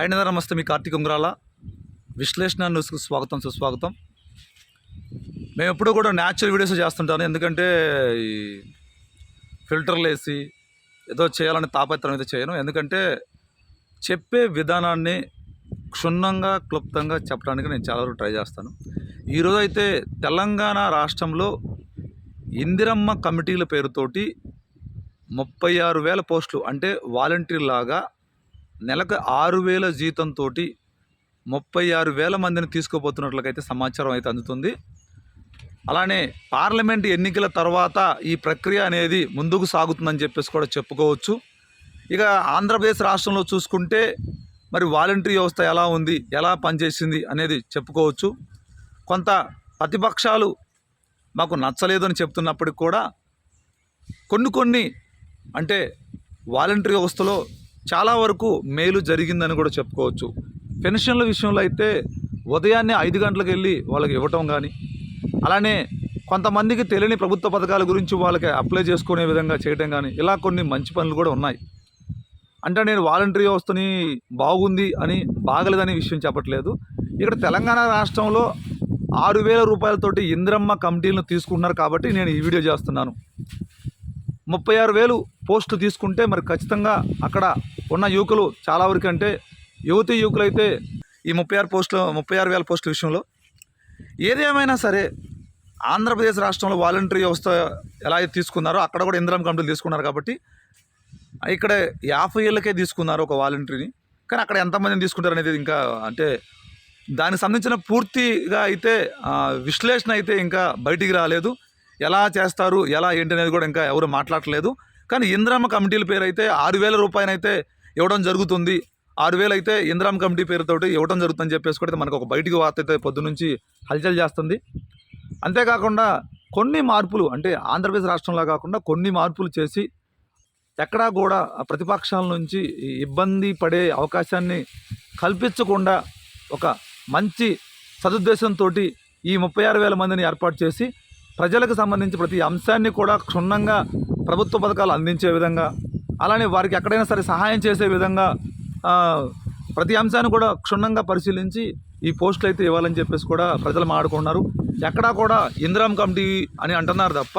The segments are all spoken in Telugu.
అయిన నమస్తే మీ కార్తీక్ ఉంగరాల విశ్లేషణ న్యూస్కు స్వాగతం సుస్వాగతం. మేము ఎప్పుడూ కూడా న్యాచురల్ వీడియోస్ చేస్తుంటాను ఎందుకంటే ఈ ఫిల్టర్లు వేసి ఏదో చేయాలని తాపత్రం అయితే చేయను. ఎందుకంటే చెప్పే విధానాన్ని క్షుణ్ణంగా క్లుప్తంగా చెప్పడానికి నేను చాలా వరకు ట్రై చేస్తాను. ఈరోజు అయితే తెలంగాణ రాష్ట్రంలో ఇందిరమ్మ కమిటీల పేరుతోటి ముప్పై ఆరు వేల పోస్టులు అంటే వాలంటీర్ లాగా నెలకు ఆరు వేల జీతంతో ముప్పై ఆరు వేల మందిని తీసుకోబోతున్నట్లయితే సమాచారం అయితే అందుతుంది. అలానే పార్లమెంట్ ఎన్నికల తర్వాత ఈ ప్రక్రియ అనేది ముందుకు సాగుతుందని చెప్పేసి కూడా చెప్పుకోవచ్చు. ఇక ఆంధ్రప్రదేశ్ రాష్ట్రంలో చూసుకుంటే మరి వాలంటరీ వ్యవస్థ ఎలా ఉంది ఎలా పనిచేసింది అనేది చెప్పుకోవచ్చు. కొంత ప్రతిపక్షాలు మాకు నచ్చలేదు అని చెప్తున్నప్పటికి కూడా కొన్ని కొన్ని అంటే వాలంటరీ వ్యవస్థలో చాలా వరకు మేలు జరిగిందని కూడా చెప్పుకోవచ్చు. పెన్షన్ల విషయంలో అయితే ఉదయాన్నే ఐదు గంటలకు వెళ్ళి వాళ్ళకి ఇవ్వటం కానీ అలానే కొంతమందికి తెలియని ప్రభుత్వ పథకాల గురించి వాళ్ళకి అప్లై చేసుకునే విధంగా చేయటం కానీ ఇలా కొన్ని మంచి పనులు కూడా ఉన్నాయి. అంటే నేను వాలంటరీ వ్యవస్థని బాగుంది అని బాగలేదని విషయం చెప్పట్లేదు. ఇక్కడ తెలంగాణ రాష్ట్రంలో ఆరు వేల రూపాయలతోటి ఇంద్రమ్మ కమిటీలను తీసుకున్నారు కాబట్టి నేను ఈ వీడియో చేస్తున్నాను. ముప్పై ఆరు వేలు పోస్టు తీసుకుంటే మరి ఖచ్చితంగా అక్కడ ఉన్న యువకులు చాలా వరకు అంటే యువతి యువకులు అయితే ఈ ముప్పై ఆరు పోస్టులు ముప్పై ఆరు వేల పోస్టుల విషయంలో ఏదేమైనా సరే ఆంధ్రప్రదేశ్ రాష్ట్రంలో వాలంటరీ వ్యవస్థ ఎలా అయితే తీసుకున్నారో అక్కడ కూడా ఇంద్రం కంపెనీలు తీసుకున్నారు కాబట్టి ఇక్కడ యాభై ఏళ్ళకే తీసుకున్నారు ఒక వాలంటరీని. కానీ అక్కడ ఎంతమందిని తీసుకుంటారు అనేది ఇంకా అంటే దానికి సంబంధించిన పూర్తిగా అయితే విశ్లేషణ అయితే ఇంకా బయటికి రాలేదు. ఎలా చేస్తారు ఎలా ఏంటి అనేది కూడా ఇంకా ఎవరు మాట్లాడట్లేదు. కానీ ఇంద్రమ్మ కమిటీల పేరు అయితే ఆరు వేల రూపాయలైతే ఇవ్వడం జరుగుతుంది. ఆరు వేలు అయితే ఇంద్రమ్మ కమిటీ పేరుతోటి ఇవ్వడం జరుగుతుందని చెప్పేసి కూడా మనకు ఒక బయటికి వార్త అయితే పొద్దు నుంచి హల్చల్ చేస్తుంది. అంతేకాకుండా కొన్ని మార్పులు అంటే ఆంధ్రప్రదేశ్ రాష్ట్రంలో కాకుండా కొన్ని మార్పులు చేసి ఎక్కడా కూడా ప్రతిపక్షాల నుంచి ఈ ఇబ్బంది పడే అవకాశాన్ని కల్పించకుండా ఒక మంచి సదుద్దేశంతో ఈ ముప్పై ఆరు వేల మందిని ఏర్పాటు చేసి ప్రజలకు సంబంధించి ప్రతి అంశాన్ని కూడా క్షుణ్ణంగా ప్రభుత్వ పథకాలు అందించే విధంగా అలానే వారికి ఎక్కడైనా సరే సహాయం చేసే విధంగా ప్రతి అంశాన్ని కూడా క్షుణ్ణంగా పరిశీలించి ఈ పోస్టులు అయితే ఇవ్వాలని చెప్పేసి కూడా ప్రజలు మాడుకున్నారు ఎక్కడా కూడా ఇందిరామ్ కమిటీ అని అంటున్నారు తప్ప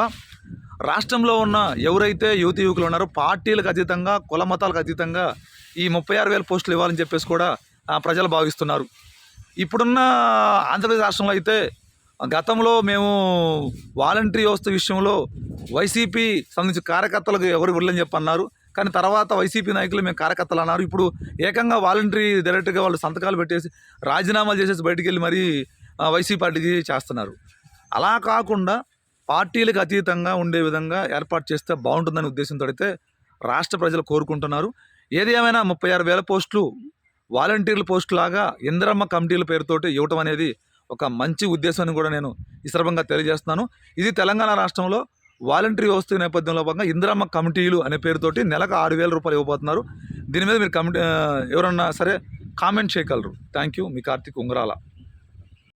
రాష్ట్రంలో ఉన్న ఎవరైతే యువత యువకులు ఉన్నారో పార్టీలకు అతీతంగా కుల మతాలకు అతీతంగా ఈ ముప్పై ఆరు వేల పోస్టులు ఇవ్వాలని చెప్పేసి కూడా ప్రజలు భావిస్తున్నారు. ఇప్పుడున్న ఆంధ్రప్రదేశ్ రాష్ట్రంలో అయితే గతంలో మేము వాలంటరీ వ్యవస్థ విషయంలో వైసీపీ సంబంధించిన కార్యకర్తలకు ఎవరు వెళ్ళని చెప్పన్నారు కానీ తర్వాత వైసీపీ నాయకులు మేము కార్యకర్తలు అన్నారు. ఇప్పుడు ఏకంగా వాలంటరీ డైరెక్ట్గా వాళ్ళు సంతకాలు పెట్టేసి రాజీనామాలు చేసేసి బయటికి వెళ్ళి మరీ వైసీపీ పార్టీకి చేస్తున్నారు. అలా కాకుండా పార్టీలకు అతీతంగా ఉండే విధంగా ఏర్పాటు చేస్తే బాగుంటుందనే ఉద్దేశంతో అయితే రాష్ట్ర ప్రజలు కోరుకుంటున్నారు. ఏది ఏమైనా ముప్పై ఆరు వేల పోస్టులు వాలంటీర్ల పోస్టులాగా ఇంద్రమ్మ కమిటీల పేరుతోటి ఇవ్వటం అనేది ఒక మంచి ఉద్దేశాన్ని కూడా నేను ఈ సందర్భంగా తెలియజేస్తున్నాను. ఇది తెలంగాణ రాష్ట్రంలో వాలంటరీ వ్యవస్థ నేపథ్యంలో భాగంగా ఇందిరమ్మ కమిటీలు అనే పేరుతోటి నెలకు ఆరు వేల రూపాయలు ఇవ్వబోతున్నారు. దీని మీద మీరు కమిటీ ఎవరన్నా సరే కామెంట్ చేయగలరు. Thank you me Karthik Ungarala.